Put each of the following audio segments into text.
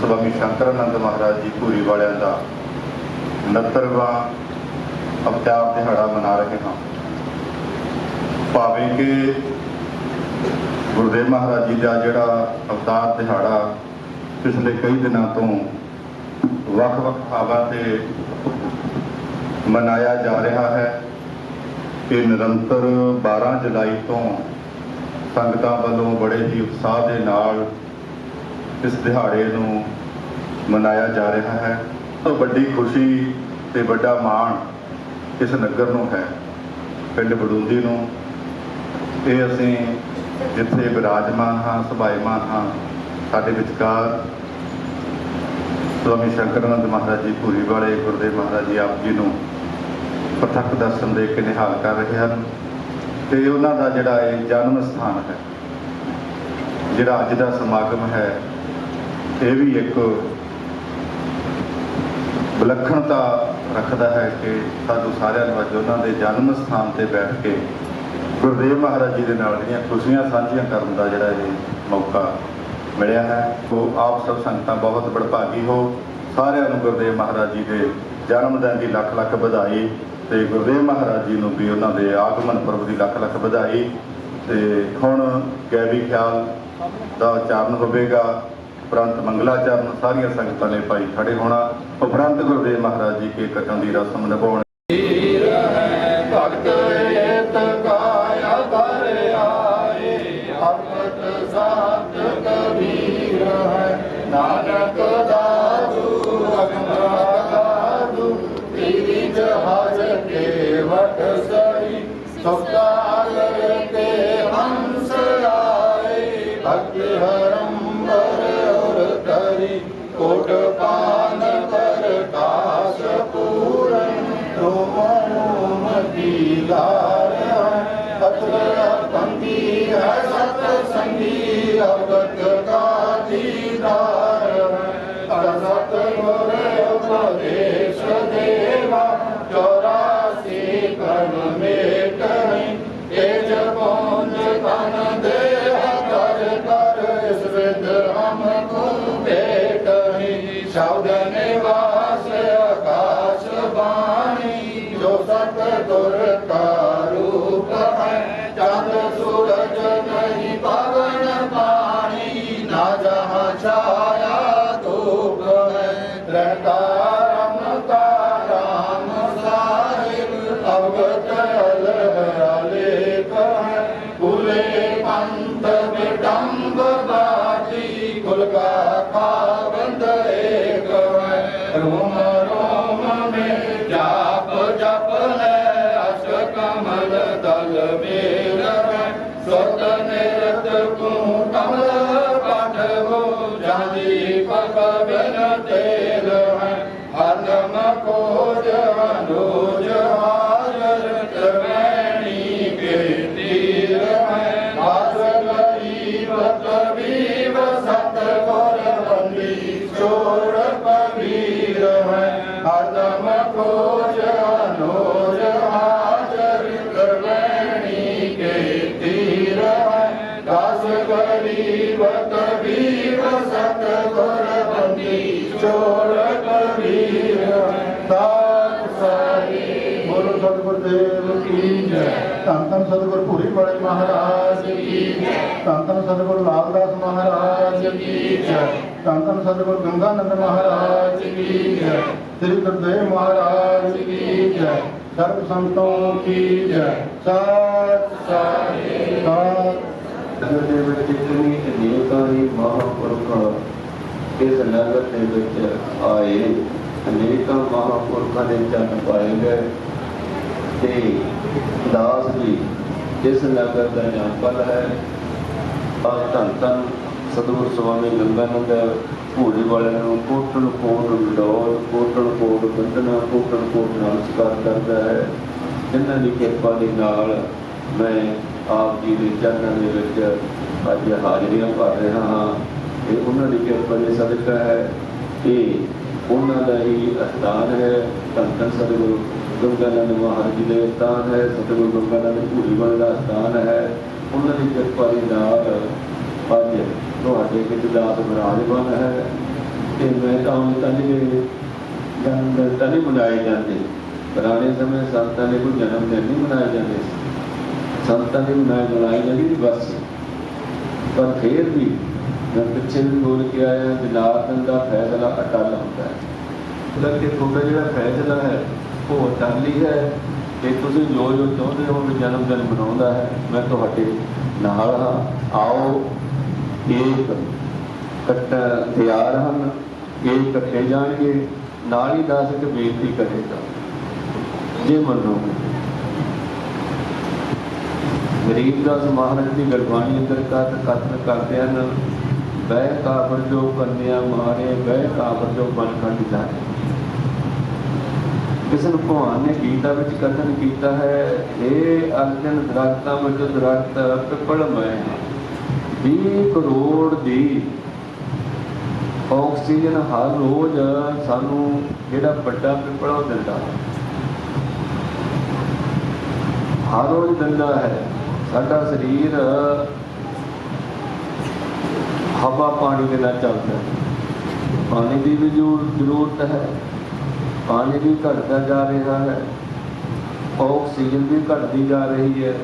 ਸਵਾਮੀ ਸ਼ੰਕਰਾਨੰਦ ਮਹਾਰਾਜ ਜੀ ਪੂਰੀ ਵਾਲਿਆਂ ਦਾ 69ਵਾਂ ਅਵਤਾਰ ਦਿਹਾੜਾ ਮਨਾ ਰਹੇ ਹਾਂ। ਭਾਵੇਂ ਕਿ ਗੁਰਦੇਵ ਮਹਾਰਾਜ ਜੀ ਦਾ ਜਿਹੜਾ ਅਵਤਾਰ ਦਿਹਾੜਾ ਪਿਛਲੇ ਕਈ ਦਿਨਾਂ ਤੋਂ ਵੱਖ-ਵੱਖ ਥਾਵਾਂ ਤੇ ਮਨਾਇਆ ਜਾ ਰਿਹਾ ਹੈ ਕਿ ਨਿਰੰਤਰ 12 ਜੁਲਾਈ ਤੋਂ ਸੰਗਤਾਂ ਵੱਲੋਂ ਬੜੇ ਹੀ ਉਤਸ਼ਾਹ ਦੇ ਨਾਲ ਇਸ ਦਿਹਾੜੇ ਨੂੰ ਮਨਾਇਆ ਜਾ ਰਿਹਾ ਹੈ। ਤੋਂ ਵੱਡੀ ਖੁਸ਼ੀ ਤੇ ਵੱਡਾ ਮਾਣ ਇਸ ਨਗਰ ਨੂੰ ਹੈ। ਪਿੰਡ ਬੜੂੰਦੀ ਨੂੰ। ਇਹ ਅਸੀਂ ਜਿੱਥੇ ਵਿਰਾਜਮਾਨ ਹਾਂ, ਸੁਭਾਈਮਾਨ ਹਾਂ, ਸਾਡੇ ਵਿਚਕਾਰ ਸਵਾਮੀ ਸ਼ੰਕਰਨੰਦ ਮਹਾਰਾਜ ਜੀ ਪੂਰੀ ਵਾਲੇ ਗੁਰਦੇਵ ਮਹਾਰਾਜ ਜੀ ਆਪ ਜੀ ਨੂੰ ਪ੍ਰਤੱਖ ਦਰਸ਼ਨ ਦੇ ਕੇ ਨਿਹਾਲ ਕਰ ਰਹੇ ਹਨ। ਤੇ ਉਹਨਾਂ ਦਾ ਜਿਹੜਾ ਇਹ ਜਨਮ ਸਥਾਨ ਹੈ, ਜਿਹੜਾ ਅੱਜ ਦਾ ਸਮਾਗਮ ਹੈ, ਇਹ ਵੀ ਇੱਕ ਵਿਲੱਖਣਤਾ ਰੱਖਦਾ ਹੈ ਕਿ ਸਾਨੂੰ ਸਾਰਿਆਂ ਨੂੰ ਅੱਜ ਉਹਨਾਂ ਦੇ ਜਨਮ ਸਥਾਨ ਤੇ ਬੈਠ ਕੇ ਗੁਰਦੇਵ ਮਹਾਰਾਜ ਜੀ ਦੇ ਨਾਲ ਜਿਹੜੀਆਂ ਖੁਸ਼ੀਆਂ ਸਾਂਝੀਆਂ ਕਰਨ ਦਾ ਜਿਹੜਾ ਇਹ ਮੌਕਾ ਮਿਲਿਆ ਹੈ, ਉਹ ਆਪ ਸਭ ਸੰਗਤਾਂ ਬਹੁਤ ਬੜਭਾਗੀ ਹੋ। ਸਾਰਿਆਂ ਨੂੰ ਗੁਰਦੇਵ ਮਹਾਰਾਜ ਜੀ ਦੇ ਜਨਮ ਦਿਨ ਦੀ ਲੱਖ ਲੱਖ ਵਧਾਈ ਤੇ ਗੁਰਦੇਵ ਮਹਾਰਾਜ ਜੀ ਨੂੰ ਵੀ ਉਹਨਾਂ ਦੇ ਆਗਮਨ ਪੁਰਬ ਦੀ ਲੱਖ ਲੱਖ ਵਧਾਈ। ਤੇ ਹੁਣ ਗੈਵੀ ਖਿਆਲ ਦਾ ਉਚਾਰਨ ਹੋਵੇਗਾ। ਉਪਰੰਤ ਮੰਗਲਾਚਰਨ ਸਾਰੀਆਂ ਸੰਗਤਾਂ ਨੇ ਭਾਈ ਖੜੇ ਹੋਣਾ। ਉਪਰੰਤ ਗੁਰਦੇਵ ਮਹਾਰਾਜ ਜੀ ਕੇ ਕਟਣ ਦੀ ਰਸਮ ਨਿਭਾਉਣ ਸਤ ਸੰਗੀ ਅਵਗਤ ਕਾ ਦੀਦਾਰ ਹੈ ਅਨਤ cantar. ko devanu ਸਤਿਗੁਰ ਦੇਵ ਕੀ ਜੈ ਧੰਨ ਧੰਨ ਸਤਿਗੁਰ ਭੂਰੀ ਵਾਲੇ ਮਹਾਰਾਜ ਕੀ ਜੈ ਧੰਨ ਧੰਨ ਸਤਿਗੁਰ ਲਾਲਦਾਸ ਮਹਾਰਾਜ ਕੀ ਜੈ ਧੰਨ ਧੰਨ ਸਤਿਗੁਰ ਗੰਗਾਨੰਦ ਮਹਾਰਾਜ ਕੀ ਜੈ ਸ੍ਰੀ ਗੁਰਦੇਵ ਮਹਾਰਾਜ ਕੀ ਜੈ ਸਰਬ ਸੰਤੋਂ ਕੀ ਜੈ ਸਤ ਸਾਚੇ ਸਤ ਦੇ ਜਿਤਨੀ ਅਨੇਕਾਂ ਹੀ ਮਹਾਂਪੁਰਖ ਇਸ ਲੰਗਰ ਦੇ ਵਿੱਚ ਆਏ ਅਨੇਕਾਂ ਮਹਾਂਪੁਰਖਾਂ ਦੇ ਚਰਨ ਪਾਏ ਗਏ ਤੇ ਦਾਸ ਜੀ ਇਸ ਨਗਰ ਦਾ ਜੰਪਲ ਹੈ। ਆ ਧੰਨ ਧੰਨ ਸਤਿਗੁਰ ਸਵਾਮੀ ਗੰਗਾਨੰਦ ਭੂਰੀ ਵਾਲਿਆਂ ਨੂੰ ਕੋਟਣ ਕੋਟ ਡੋਲ ਕੋਟਣ ਕੋਟ ਬੰਦਨਾ ਕੋਟਣ ਕੋਟ ਨਮਸਕਾਰ ਕਰਦਾ ਹੈ। ਇਹਨਾਂ ਦੀ ਕਿਰਪਾ ਦੇ ਨਾਲ ਮੈਂ ਆਪ ਜੀ ਦੇ ਚਰਨਾਂ ਦੇ ਵਿੱਚ ਅੱਜ ਹਾਜ਼ਰੀਆਂ ਭਰ ਰਿਹਾ ਹਾਂ ਇਹ ਉਹਨਾਂ ਦੀ ਕਿਰਪਾ ਦੇ ਸਦਕਾ ਹੈ। ਇਹ ਉਹਨਾਂ ਦਾ ਹੀ ਅਸਥਾਨ ਹੈ। ਧੰਨ ਧੰਨ ਸਤਿਗੁਰੂ। ਗੰਗਾਨੰਦ ਮਹਾਰਾਜ ਜੀ ਦੇ ਸਥਾਨ ਹੈ ਸਤਿਗੁਰੂ ਗੰਗਾਨੰਦ ਭੂਰੀ ਵਾਲੇ ਦਾ ਸਥਾਨ ਹੈ ਉਹਨਾਂ ਦੀ ਕਿਰਪਾ ਦੇ ਨਾਲ ਅੱਜ ਤੁਹਾਡੇ ਵਿੱਚ ਦਾਸ ਵਿਰਾਜਮਾਨ ਹੈ ਤੇ ਮੈਂ ਤਾਂ ਹੁਣ ਤੱਕ ਦੇ ਜਨਮ ਦਿਨ ਤਾਂ ਨਹੀਂ ਮਨਾਏ ਜਾਂਦੇ ਪੁਰਾਣੇ ਸਮੇਂ ਸੰਤਾਂ ਦੇ ਕੋਈ ਜਨਮ ਦਿਨ ਨਹੀਂ ਮਨਾਏ ਜਾਂਦੇ ਸੀ। ਸੰਤਾਂ ਦੇ ਮਨਾਏ ਮਨਾਈ ਜਾਂਦੀ ਸੀ ਬਸ ਪਰ ਫਿਰ ਵੀ ਮੈਂ ਪਿੱਛੇ ਵੀ ਬੋਲ ਕੇ ਆਇਆ ਜਨਾਰਦਨ ਦਾ ਫੈਸਲਾ ਅਟਲ ਹੁੰਦਾ ਹੈ ਮਤਲਬ ਕਿ ਤੁਹਾਡਾ ਜਿਹੜਾ ਫੈਸਲਾ ਹੈ ਉਹ ਅਟਲ ਹੈ ਤੇ ਤੁਸੀਂ ਜੋ ਜੋ ਚਾਹੁੰਦੇ ਹੋ ਵੀ ਜਨਮ ਦਿਨ ਮਨਾਉਂਦਾ ਹੈ, ਮੈਂ ਤੁਹਾਡੇ ਨਾਲ ਹਾਂ। ਆਓ ਇੱਕ ਕੱਟ ਤਿਆਰ ਹਨ, ਇਹ ਕੱਟੇ ਜਾਣਗੇ, ਨਾਲ ਹੀ ਦੱਸ ਕੇ ਬੇਨਤੀ ਕਰੇਗਾ। ਜੇ ਮੰਨੋ ਗਰੀਬ ਦਾਸ ਮਹਾਰਾਜ ਦੀ ਗੁਰਬਾਣੀ ਅੰਦਰ ਕਥ ਕਥਨ ਕਰਦੇ ਹਨ, ਬਹਿ ਕਾਬਰ ਜੋ ਕੰਨਿਆ ਮਾਰੇ, ਬਹਿ ਕਾਬਰ ਜੋ ਬਨ ਖੰਡ ਜਾਏ ਕਿਸੇ ਨੂੰ ਭਗਵਾਨ ਨੇ ਗੀਤਾ ਵਿੱਚ ਕਥਨ ਕੀਤਾ ਹੈ ਇਹ ਅਰਜਨ ਦਰਖਤਾਂ ਵਿੱਚ ਦਰਖਤ, ਪਿੱਪਲ ਮੈਂ 20 ਕਰੋੜ ਦੀ ਆਕਸੀਜਨ ਹਰ ਰੋਜ਼ ਸਾਨੂੰ ਜਿਹੜਾ ਵੱਡਾ ਪਿੱਪਲ ਉਹ ਦਿੰਦਾ। ਹੈ ਹਰ ਰੋਜ਼ ਦਿੰਦਾ ਹੈ। ਸਾਡਾ ਸਰੀਰ ਹਵਾ ਪਾਣੀ ਦੇ ਨਾਲ ਚੱਲਦਾ ਹੈ। ਪਾਣੀ ਦੀ ਵੀ ਜ਼ਰੂਰਤ ਹੈ। ਪਾਣੀ ਵੀ ਘਟਦਾ ਜਾ ਰਿਹਾ ਹੈ, ਆਕਸੀਜਨ ਵੀ ਘਟਦੀ ਜਾ ਰਹੀ ਹੈ।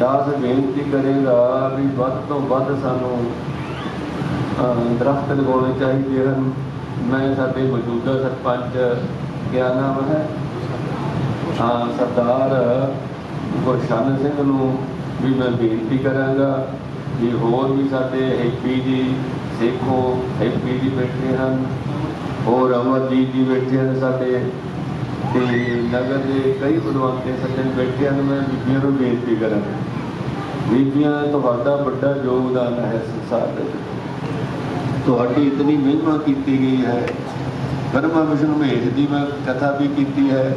ਦਾਸ ਬੇਨਤੀ ਕਰੇਗਾ ਵੀ ਵੱਧ ਤੋਂ ਵੱਧ ਸਾਨੂੰ ਦਰਖਤ ਲਗਾਉਣੇ ਚਾਹੀਦੇ ਹਨ। ਮੈਂ ਸਾਡੇ ਮੌਜੂਦਾ ਸਰਪੰਚ ਕਿਆ ਨਾਮ ਹੈ। ਹਾਂ, ਸਰਦਾਰ ਗੁਰਸ਼ਨ ਸਿੰਘ ਨੂੰ ਵੀ ਮੈਂ ਬੇਨਤੀ ਕਰਾਂਗਾ ਵੀ ਹੋਰ ਵੀ ਸਾਡੇ ਹੈਪੀ ਜੀ, ਸੇਖੋ ਹੈਪੀ ਜੀ ਬੈਠੇ ਹਨ। ਹੋਰ ਅਮਰਜੀਤ ਜੀ ਬੈਠੇ ਹਨ ਸਾਡੇ। ਤੇ ਨਗਰ ਦੇ ਕਈ ਬਲਵੰਤੇ ਸੱਜਣ ਬੈਠੇ ਹਨ, ਮੈਂ ਬੀਬੀਆਂ ਨੂੰ ਬੇਨਤੀ ਕਰਾਂਗਾ। ਬੀਬੀਆਂ, ਤੁਹਾਡਾ ਵੱਡਾ ਯੋਗਦਾਨ ਹੈ ਸੰਸਾਰ ਦੇ ਤੁਹਾਡੀ ਇਤਨੀ ਮਿਹਨਤ ਕੀਤੀ ਗਈ ਹੈ। ਬਰਮਾ ਵਿਸ਼ਨੂੰ ਮਹੇਸ਼ ਦੀ ਮੈਂ ਕਥਾ ਵੀ ਕੀਤੀ ਹੈ।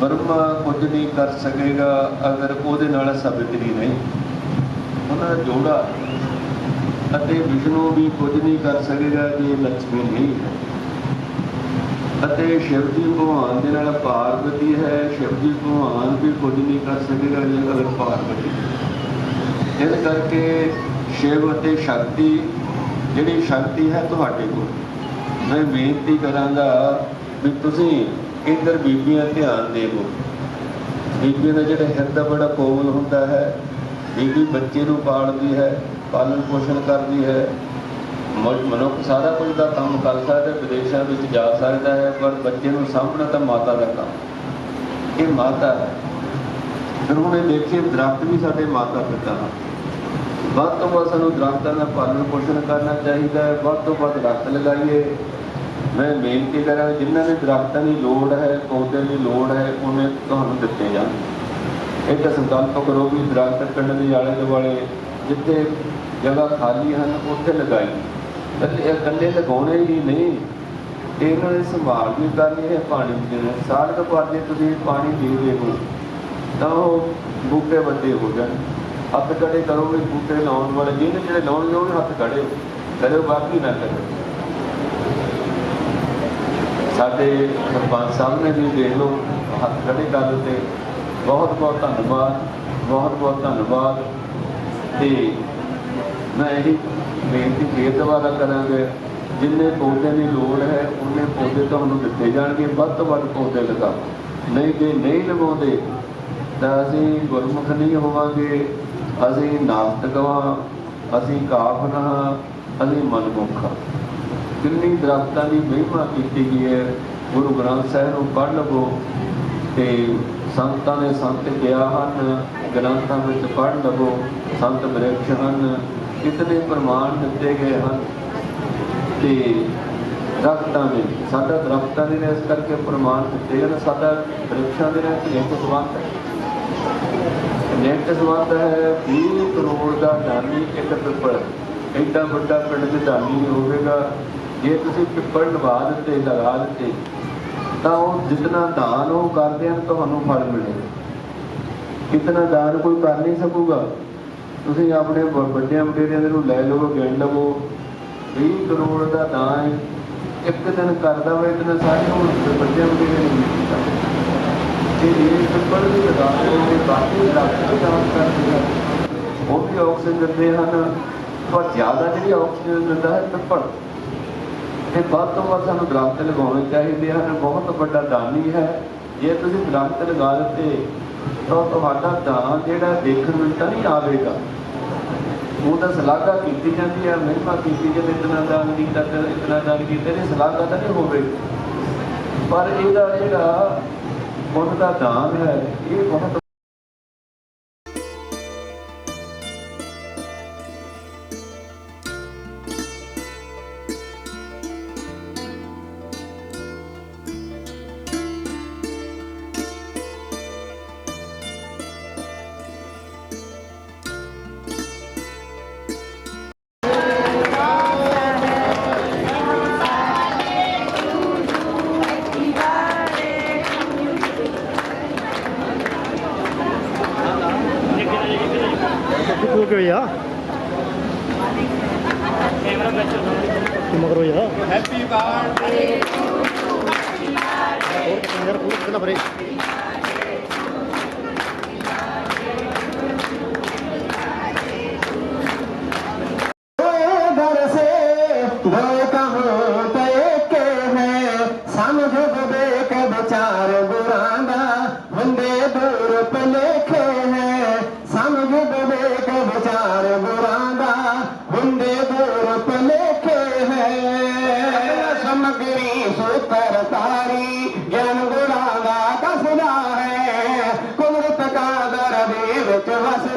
ਬਰਮਾ ਕੁਝ ਨਹੀਂ ਕਰ ਸਕੇਗਾ ਅਗਰ ਉਹਦੇ ਨਾਲ ਸਬਿਤਰੀ ਨਹੀਂ। ਉਹਨਾਂ ਦਾ ਜੋੜਾ। ਅਤੇ ਵਿਸ਼ਨੂੰ ਵੀ ਕੁਝ ਨਹੀਂ ਕਰ ਸਕੇਗਾ ਜੇ ਲక్ష్ਮੀ ਨਹੀਂ ਹੈ। ਅਤੇ ਸ਼ਿਵ ਜੀ ਭਗਵਾਨ ਦੇ ਨਾਲ ਪਾਰਵਤੀ ਹੈ, ਸ਼ਿਵ ਜੀ ਭਗਵਾਨ ਵੀ ਕੁਝ ਨਹੀਂ ਕਰ ਸਕੇਗਾ ਜੇ ਅਗਰ ਪਾਰਵਤੀ ਇਸ ਕਰਕੇ ਸ਼ਿਵ ਅਤੇ ਸ਼ਕਤੀ, ਜਿਹੜੀ ਸ਼ਕਤੀ ਹੈ ਤੁਹਾਡੇ ਕੋਲ। ਮੈਂ ਬੇਨਤੀ ਕਰਾਂਗਾ ਵੀ ਤੁਸੀਂ ਇੱਧਰ ਬੀਬੀਆਂ ਧਿਆਨ ਦੇਵੋ। ਬੀਬੀ ਦਾ ਜਿਹੜਾ ਹਿਰਦਾ ਬੜਾ ਕੋਮਲ ਹੁੰਦਾ ਹੈ। ਬੀਬੀ ਬੱਚੇ ਨੂੰ ਪਾਲਦੀ ਹੈ, ਪਾਲਣ ਪੋਸ਼ਣ ਕਰਦੀ ਹੈ। ਮਨੁੱਖ ਸਾਰਾ ਕੁਝ ਦਾ ਕੰਮ ਕਰ ਸਕਦਾ, ਵਿਦੇਸ਼ਾਂ ਵਿੱਚ ਜਾ ਸਕਦਾ ਹੈ, ਪਰ ਬੱਚੇ ਨੂੰ ਸਾਹਮਣਾ ਤਾਂ ਮਾਤਾ ਦਾ ਕੰਮ। ਇਹ ਮਾਤਾ ਹੈ। ਫਿਰ ਹੁਣ ਇਹ ਦੇਖੀਏ, ਦਰਖਤ ਵੀ ਸਾਡੇ ਮਾਤਾ ਪਿਤਾ ਹਨ। ਵੱਧ ਤੋਂ ਵੱਧ ਸਾਨੂੰ ਦਰਖਤਾਂ ਦਾ ਪਾਲਣ ਪੋਸ਼ਣ ਕਰਨਾ ਚਾਹੀਦਾ ਹੈ। ਵੱਧ ਤੋਂ ਵੱਧ ਦਰਖਤ ਲਗਾਈਏ। ਮੈਂ ਬੇਨਤੀ ਕਰਾਂ, ਜਿਨ੍ਹਾਂ ਨੇ ਦਰਖਤਾਂ ਦੀ ਲੋੜ ਹੈ, ਪੌਦਿਆਂ ਦੀ ਲੋੜ ਹੈ, ਉਹਨੇ ਤੁਹਾਨੂੰ ਦਿੱਤੇ ਜਾਣ। ਇੱਕ ਸੰਕਲਪ ਕਰੋ ਵੀ ਦਰਖਤ ਪਿੰਡ ਦੇ ਆਲੇ ਦੁਆਲੇ, ਜਿੱਥੇ ਜਗ੍ਹਾ ਖਾਲੀ ਹਨ, ਉੱਥੇ ਲਗਾਈ ਇਕੱਲੇ ਇਹ ਲਗਾਉਣੇ ਹੀ ਨਹੀਂ। ਇਹਨਾਂ ਦੀ ਸੰਭਾਲ ਵੀ ਕਰਨੀ ਹੈ, ਪਾਣੀ ਦੇਣਾ ਸਾਲ ਕੁ ਬਾਅਦ ਜੇ ਤੁਸੀਂ ਪਾਣੀ ਦੇ ਦੇਵੋ ਤਾਂ ਉਹ ਬੂਟੇ ਵੱਡੇ ਹੋ ਜਾਣ। ਹੱਥ ਖੜੇ ਕਰੋਗੇ ਬੂਟੇ ਲਾਉਣ ਵਾਲੇ। ਜਿਹਨੇ ਜਿਹੜੇ ਲਾਉਣਗੇ ਉਹਨੇ ਹੱਥ ਖੜੇ। ਕਰਿਓ ਬਾਕੀ ਨਾ ਕਰਿਓ ਸਾਡੇ ਸਰਪੰਚ ਸਾਹਿਬ ਨੇ ਵੀ ਦੇਖ ਲਓ, ਹੱਥ ਖੜੇ ਕਰ ਦਿੱਤੇ ਬਹੁਤ ਬਹੁਤ ਧੰਨਵਾਦ। ਬਹੁਤ ਬਹੁਤ ਧੰਨਵਾਦ। ਤੇ ਮੈਂ ਇਹ ਬੇਨਤੀ ਫੇਰ ਦੁਬਾਰਾ ਕਰਾਂਗੇ, ਜਿੰਨੇ ਪੌਦੇ ਦੀ ਲੋੜ ਹੈ, ਉਹਨੇ ਪੌਦੇ ਤੁਹਾਨੂੰ ਦਿੱਤੇ ਜਾਣਗੇ, ਵੱਧ ਤੋਂ ਵੱਧ ਪੌਦੇ ਲਗਾਓ। ਨਹੀਂ ਜੇ ਨਹੀਂ ਲਗਾਉਂਦੇ, ਤਾਂ ਅਸੀਂ ਗੁਰਮੁਖ ਨਹੀਂ ਹੋਵਾਂਗੇ, ਅਸੀਂ ਨਾਸਤਕ ਹਾਂ ਅਸੀਂ ਕਾਫਰ ਹਾਂ ਅਸੀਂ ਮਨਮੁਖ ਹਾਂ। ਕਿੰਨੀ ਦਰਖਤਾਂ ਦੀ ਮਹਿਮਾ ਕੀਤੀ ਗਈ ਹੈ, ਗੁਰੂ ਗ੍ਰੰਥ ਸਾਹਿਬ ਨੂੰ ਪੜ੍ਹ ਲਵੋ, ਤੇ ਸੰਤਾਂ ਨੇ ਸੰਤ ਕਿਹਾ ਹਨ, ਗ੍ਰੰਥਾਂ ਵਿੱਚ ਪੜ੍ਹ ਲਵੋ, ਸੰਤ ਬ੍ਰਿਕਸ਼ ਹਨ ਕਿਤਨੇ ਪ੍ਰਮਾਣ ਦਿੱਤੇ ਗਏ ਹਨ ਤੇ ਦਰਖਤਾਂ ਦੇ, ਸਾਡਾ ਦਰਖਤਾਂ ਦੇ ਨੇ ਇਸ ਕਰਕੇ ਪ੍ਰਮਾਣ ਦਿੱਤੇ ਹਨ ਸਾਡਾ ਬ੍ਰਿਕਸ਼ਾਂ ਦੇ ਨਾਲ ਇੱਕ ਸੰਬੰਧ ਹੈ। ਨੈਟ ਸੰਬੰਧ ਹੈ 20 ਕਰੋੜ ਦਾ ਦਾਨੀ ਇੱਕ ਪਿੱਪਲ। ਐਡਾ ਵੱਡਾ ਪਿੰਡ ਦੇ ਦਾਨੀ ਹੋਵੇਗਾ। ਜੇ ਤੁਸੀਂ ਪਿੱਪਲ ਲਵਾ ਦਿੱਤੇ, ਲਗਾ ਦਿੱਤੇ, ਤਾਂ ਉਹ ਜਿਤਨਾ ਦਾਨ ਉਹ ਕਰਦੇ ਹਨ, ਤੁਹਾਨੂੰ ਫਲ ਮਿਲੇਗਾ। ਕਿਤਨਾ ਦਾਨ ਕੋਈ ਕਰ ਨਹੀਂ ਸਕੂਗਾ। ਤੁਸੀਂ ਆਪਣੇ ਵ- ਵਡੇਰਿਆਂ ਦੇ ਨੂੰ ਲੈ ਲਵੋ, ਗਿਣ ਲਵੋ। 20 ਕਰੋੜ ਦਾ ਦਾਨ ਇੱਕ ਦਿਨ ਕਰਦਾ ਵੇ ਇਤਨਾ ਸਾਰੇ ਉਹ ਵੱਡਿਆਂ ਵਡੇਰਿਆਂ ਨੂੰ ਨਹੀਂ ਕੀਤਾ। ਇਹ ਪਿੱਪਲ ਵੀ ਲਗਾ ਰਹੇ ਨੇ ਬਾਕੀ ਦਰਖਤ ਦਾਨ ਕਰਦੇ ਹਨ ਉਹ ਵੀ ਆਕਸੀਜਨ ਦਿੰਦੇ ਹਨ। ਪਰ ਜ਼ਿਆਦਾ ਜਿਹੜੀ ਆਕਸੀਜਨ ਦਿੰਦਾ ਹੈ ਪਿੱਪਲ ਤੇ ਵੱਧ ਤੋਂ ਵੱਧ ਸਾਨੂੰ ਦਰਖਤ ਲਗਾਉਣੇ ਚਾਹੀਦੇ ਹਨ। ਬਹੁਤ ਵੱਡਾ ਦਾਨੀ ਹੈ। ਜੇ ਤੁਸੀਂ ਦਰਖਤ ਲਗਾ ਦਿੱਤੇ ਤਾਂ ਤੁਹਾਡਾ ਦਾਨ ਜਿਹੜਾ ਦੇਖਣ ਨੂੰ ਤਾਂ ਨਹੀਂ ਆਵੇਗਾ। ਉਹ ਤਾਂ ਸਲਾਹਾ ਕੀਤੀ ਜਾਂਦੀ ਹੈ ਮਿਹਨਤ ਕੀਤੀ ਜਾਂਦੀ ਇਤਨਾ ਦਾਨ ਕੀਤਾ ਤੇ ਇਤਨਾ ਦਾਨ ਕੀਤਾ, ਇਹ ਸਲਾਹਾ ਤਾਂ ਨਹੀਂ ਹੋਵੇਗੀ ਪਰ ਇਹਦਾ ਜਿਹੜਾ ਪੁੰਨ ਦਾ ਦਾਨ ਹੈ, ਇਹ ਬਹੁਤ ਦੇ ਵਿੱਚ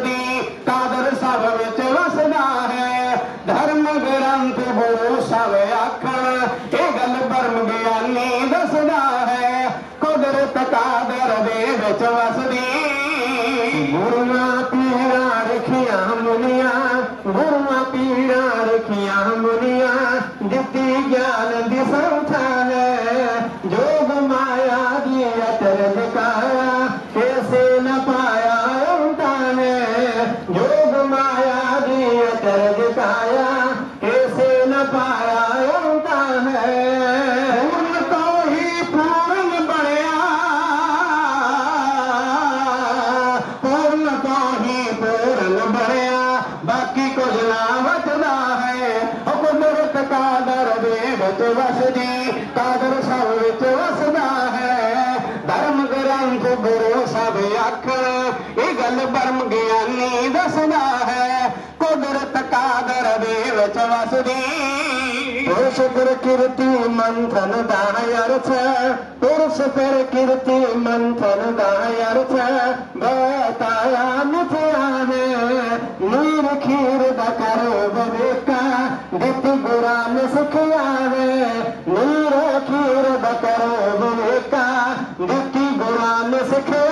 ਗਿਆਨੀ ਹੈ, ਕੁਦਰਤ ਕਾਦਰ ਦੇ ਵਿੱਚ ਵਸਦੀ। ਪੁਰਸ਼ ਫਿਰ ਕੀਰਤੀ ਮੰਥਨ ਦਾ ਅਰਥ ਪੁਰਸ਼ ਫਿਰ ਕੀਰਤੀ ਮੰਥਨ ਦਾ ਅਰਥ। ਬਤਾਇਆ ਮਿਥਿਆ ਹੈ ਨੀਰ ਖੀਰ ਦਾ ਕਰੋ ਬਵੇਕਾ ਦਿੱਤੀ ਗੁਰਾਂ ਨੇ ਸਿੱਖਿਆ ਹੈ ਨੀਰ ਖੀਰ ਦਾ ਕਰੋ ਬਵੇਕਾ ਦਿੱਤੀ ਗੁਰਾਂ ਨੇ ਸਿੱਖਿਆ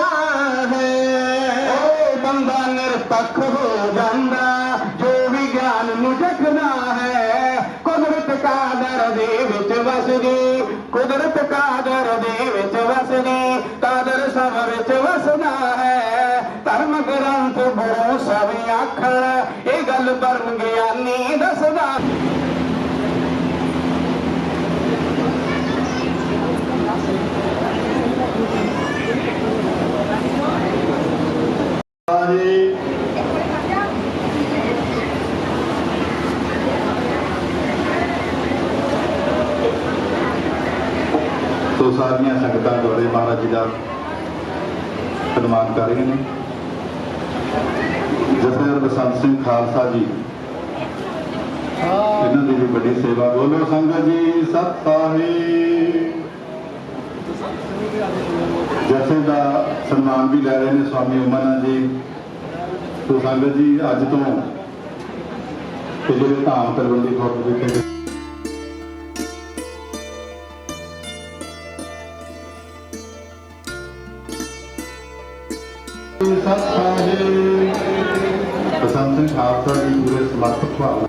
ਵਸਦੀ, ਕੁਦਰਤ ਕਾਦਰ ਦੇ ਵਿੱਚ ਵਸਦੀ, ਕਾਦਰ ਸਭ ਵਿੱਚ ਵਸਦਾ ਹੈ। ਧਰਮ ਗ੍ਰੰਥ ਗੁਰੂ ਸਭ ਆਖਣ, ਇਹ ਗੱਲ ਪਰਮ ਗਿਆਨੀ ਦੱਸਦਾ। ਜੀ ਸਾਰੀਆਂ ਸੰਗਤਾਂ ਗੁਰਦੇ ਮਹਾਰਾਜ ਜੀ ਦਾ ਸਨਮਾਨ ਕਰ ਰਹੀਆਂ ਨੇ। ਜਥੇਦਾਰ ਬਸੰਤ ਸਿੰਘ ਖਾਲਸਾ ਜੀ, ਇਹਨਾਂ ਦੀ ਵੀ ਵੱਡੀ ਸੇਵਾ। ਬੋਲੋ ਸੰਗਤ ਜੀ, ਸਤਿ ਸਾਹਿਬ ਜਥੇ ਦਾ ਸਨਮਾਨ ਵੀ ਲੈ ਰਹੇ ਨੇ ਸਵਾਮੀ ਉਮਨਾ ਜੀ। ਸੋ ਸੰਗਤ ਜੀ, ਅੱਜ ਤੋਂ ਇਹ ਧਾਮ ਤਲਵੰਡੀ ਖੁਰਦ ਵਿਖੇ ਸਤਿ ਸਾਹਿਬ ਬਸੰਤ ਸਿੰਘ ਖਾਲਸਾ ਜੀ ਪੂਰੇ ਸਮਰਪਿਤ ਭਾਵਨਾ